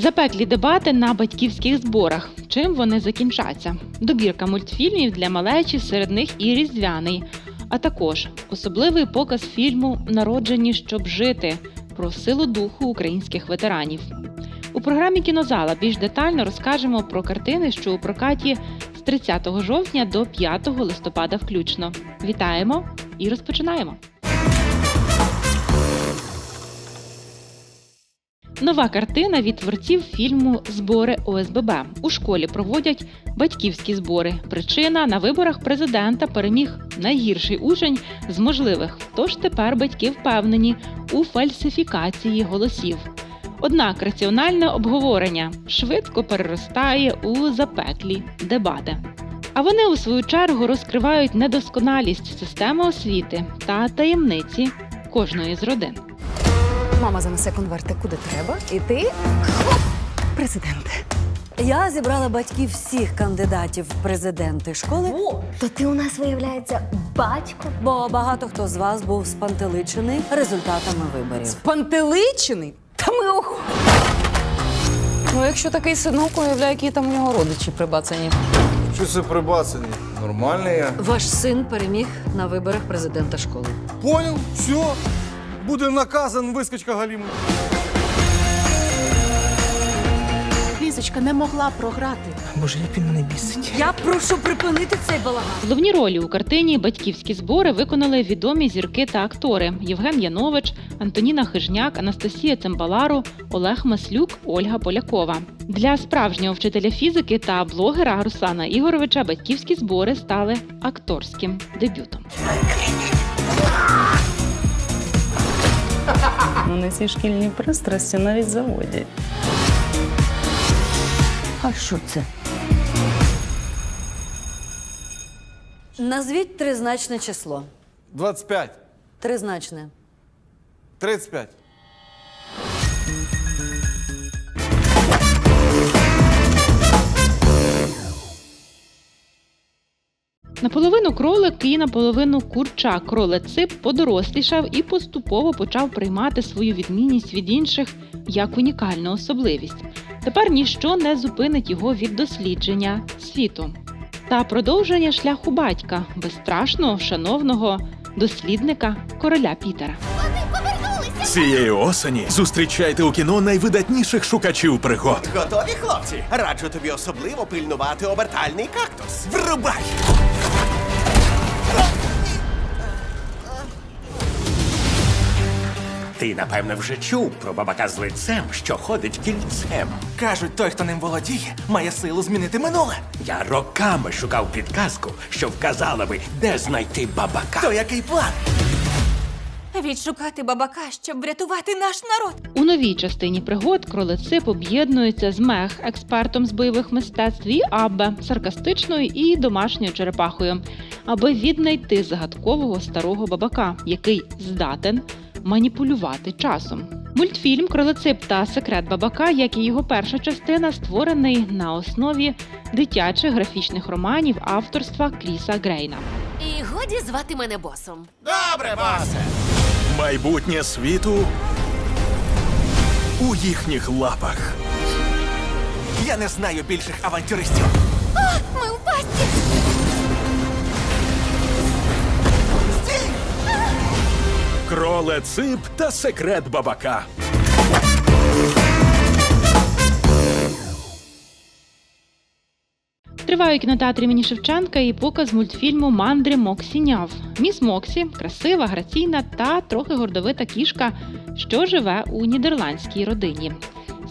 Запеклі дебати на батьківських зборах. Чим вони закінчаться? Добірка мультфільмів для малечі, серед них і різдвяний, а також особливий показ фільму Народжені, щоб жити про силу духу українських ветеранів. У програмі кінозала більш детально розкажемо про картини, що у прокаті з 30 жовтня до 5 листопада включно. Вітаємо і розпочинаємо. Нова картина від творців фільму Збори ОСББ. У школі проводять батьківські збори. Причина на виборах президента переміг найгірший учень з можливих. Тож тепер батьки впевнені у фальсифікації голосів. Однак раціональне обговорення швидко переростає у запеклі дебати. А вони у свою чергу розкривають недосконалість системи освіти та таємниці кожної з родин. Мама занесе конверти куди треба, і ти президент. Я зібрала батьків всіх кандидатів в президенти школи, То ти у нас виявляється батько? бо багато хто з вас був спантеличений результатами виборів. Пантеличений? Та ми ох. Ну, якщо такий синок, уявляю, які там у нього родичі прибацані. Що це прибацані? Нормальний я. Ваш син переміг на виборах президента школи. Поняв? Все. Буде наказан вискочка Галіма. Лізочка не могла програти. Боже, як він мене бісить. Я прошу припинити цей балаган. Головні ролі у картині Батьківські збори виконали відомі зірки та актори Євген Янович, Антоніна Хижняк, Анастасія Цимбалару, Олег Маслюк, Ольга Полякова. Для справжнього вчителя фізики та блогера Руслана Ігоровича батьківські збори стали акторським дебютом. Вони ці шкільні пристрасті навіть заводять. А що це? Назвіть тризначне число. 25. Тризначне. 35. Наполовину кролик і наполовину курча кролецип подорослішав і поступово почав приймати свою відмінність від інших як унікальну особливість. Тепер ніщо не зупинить його від дослідження світу та продовження шляху батька, безстрашного, шановного дослідника короля Пітера. Цієї осені зустрічайте у кіно найвидатніших шукачів пригод. Готові, хлопці? Раджу тобі особливо пильнувати обертальний кактус. Врубай! Ти, напевно, вже чув про бабака з лицем, що ходить кільцем. Кажуть, той, хто ним володіє, має силу змінити минуле. Я роками шукав підказку, що вказала би, де знайти бабака. То який план? Відшукати бабака, щоб врятувати наш народ. У новій частині пригод кролецип об'єднується з мех, експертом з бойових мистецтв і Аббе, саркастичною і домашньою черепахою, аби віднайти загадкового старого бабака, який здатен маніпулювати часом. Мультфільм Кролецип та секрет бабака, як і його перша частина, створений на основі дитячих графічних романів авторства Кріса Грейна. І годі звати мене босом. Добре, босе! Майбутнє світу у їхніх лапах. Я не знаю більших авантюристів. Ми в пастці! Кролецип та секрет бабака. Триває у кінотеатрі імені Шевченка і показ мультфільму Мандри Моксі Няв. Міс Моксі красива, граційна та трохи гордовита кішка, що живе у нідерландській родині.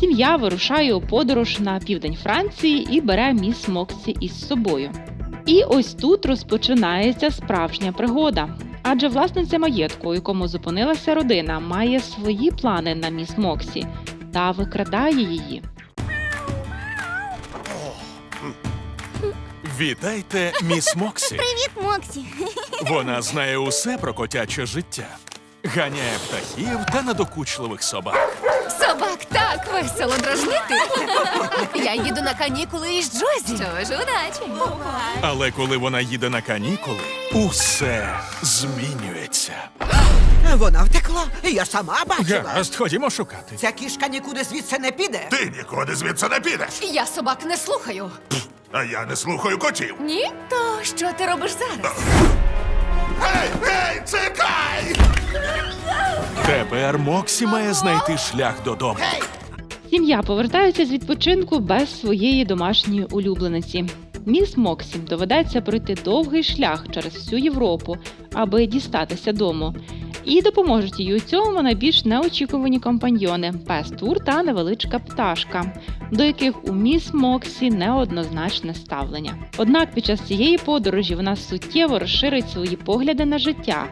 Сім'я вирушає у подорож на південь Франції і бере міс Моксі із собою. І ось тут розпочинається справжня пригода. Адже власниця маєтку, у якому зупинилася родина, має свої плани на міс Моксі та викрадає її. Вітайте, міс Моксі. Привіт, Моксі! Вона знає усе про котяче життя. Ганяє птахів та надокучливих собак. Собак так весело дражнити. Я їду на канікули із Джозі. Що ж, удачі! Але коли вона їде на канікули, усе змінюється. Вона втекла. Я сама бачила. Гаразд, ходімо шукати. Ця кішка нікуди звідси не піде. Ти нікуди звідси не підеш. Я собак не слухаю. А я не слухаю котів. Ні? То що ти робиш зараз? Гей, гей, чекай! Тепер Моксі має знайти шлях додому. Сім'я повертається з відпочинку без своєї домашньої улюблениці. Міс Моксі доведеться пройти довгий шлях через всю Європу, аби дістатися дому. І допоможуть їй у цьому найбільш неочікувані компаньйони пес Тур та невеличка пташка, до яких у міс Моксі неоднозначне ставлення. Однак під час цієї подорожі вона суттєво розширить свої погляди на життя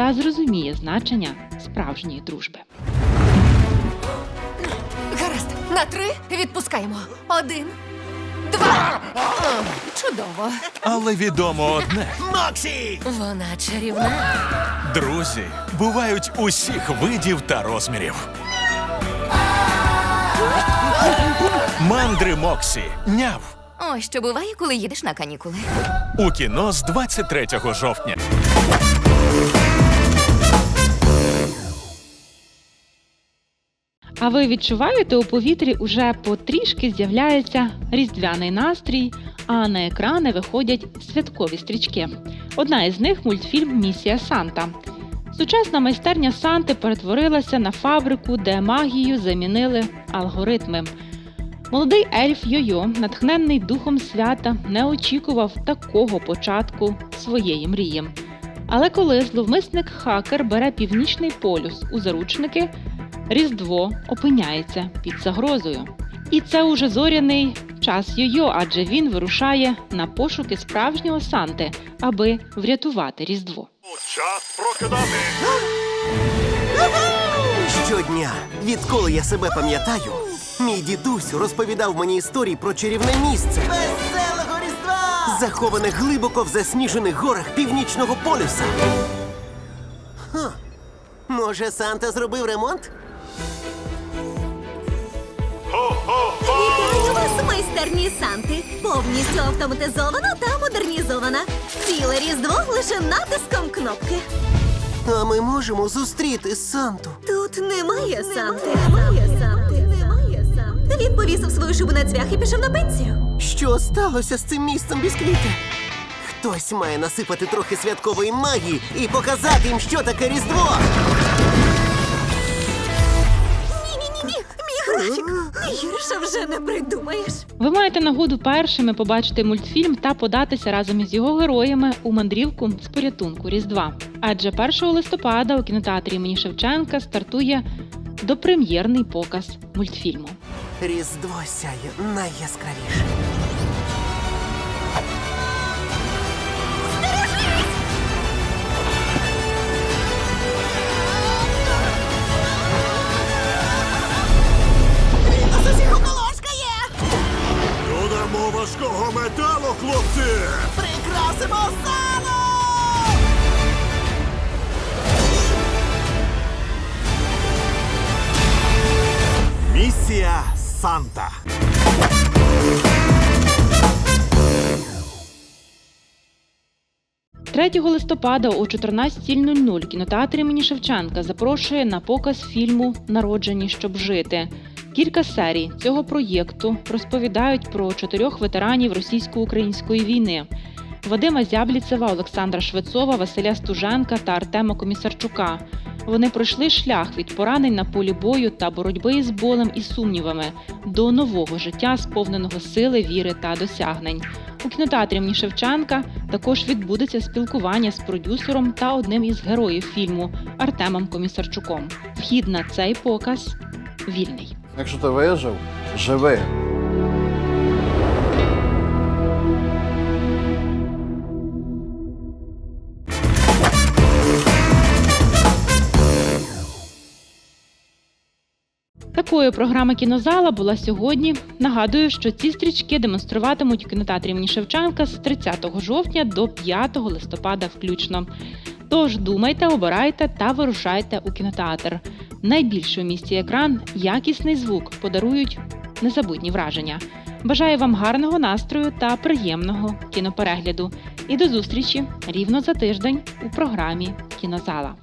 та зрозуміє значення справжньої дружби. Гаразд, на три відпускаємо. Один, два. Чудово. Але відомо одне: Моксі! Вона чарівна. друзі бувають усіх видів та розмірів. Мандри Моксі. Няв. Ось що буває, коли їдеш на канікули. У кіно з 23 жовтня. А ви відчуваєте у повітрі уже потрішки з'являється різдвяний настрій, а на екрани виходять святкові стрічки. Одна із них мультфільм Місія Санта. Сучасна майстерня Санти перетворилася на фабрику, де магію замінили алгоритми. Молодий ельф Йо-Йо, натхненний духом свята, не очікував такого початку своєї мрії. Але коли зловмисник хакер бере північний полюс у заручники, Різдво опиняється під загрозою. І це уже зоряний час Йо-Йо, адже він вирушає на пошуки справжнього Санти, аби врятувати Різдво. Час прокидати. Щодня, відколи я себе пам'ятаю, мій дідусь розповідав мені історії про чарівне місце. Веселого Різдва! Заховане глибоко в засніжених горах північного полюса. Ха. Може, Санта зробив ремонт? Вітаю вас, майстерні Санти. Повністю автоматизована та модернізована. Ціле різдво лише натиском кнопки. А ми можемо зустріти Санту. Тут немає Санти. Немає Санти. Немає Санти. Він повісив свою шубу на цвях і пішов на пенсію. Що сталося з цим місцем бісквіти? Хтось має насипати трохи святкової магії і показати їм, що таке Різдво. Гірше вже не придумаєш. Ви маєте нагоду першими побачити мультфільм та податися разом із його героями у мандрівку з порятунку Різдва. Адже 1 листопада у кінотеатрі імені Шевченка стартує допрем'єрний показ мультфільму. Різдво сяє найяскравіше. Санта. – 3 листопада о 14.00 кінотеатр імені Шевченка запрошує на показ фільму Народжені, щоб жити. Кілька серій цього проєкту розповідають про чотирьох ветеранів російсько-української війни: Вадима Зябліцева, Олександра Швецова, Василя Стуженка та Артема Комісарчука. Вони пройшли шлях від поранень на полі бою та боротьби із болем і сумнівами до нового життя, сповненого сили, віри та досягнень. У кінотеатрі імені Шевченка також відбудеться спілкування з продюсером та одним із героїв фільму Артемом Комісарчуком. Вхід на цей показ вільний. Якщо ти вижив, живи. Такою програма кінозала була сьогодні. Нагадую, що ці стрічки демонструватимуть у кінотеатрі імені Шевченка з 30 жовтня до 5 листопада включно. Тож думайте, обирайте та вирушайте у кінотеатр. Найбільший у місті екран, якісний звук подарують незабутні враження. Бажаю вам гарного настрою та приємного кіноперегляду. І до зустрічі рівно за тиждень у програмі Кінозала.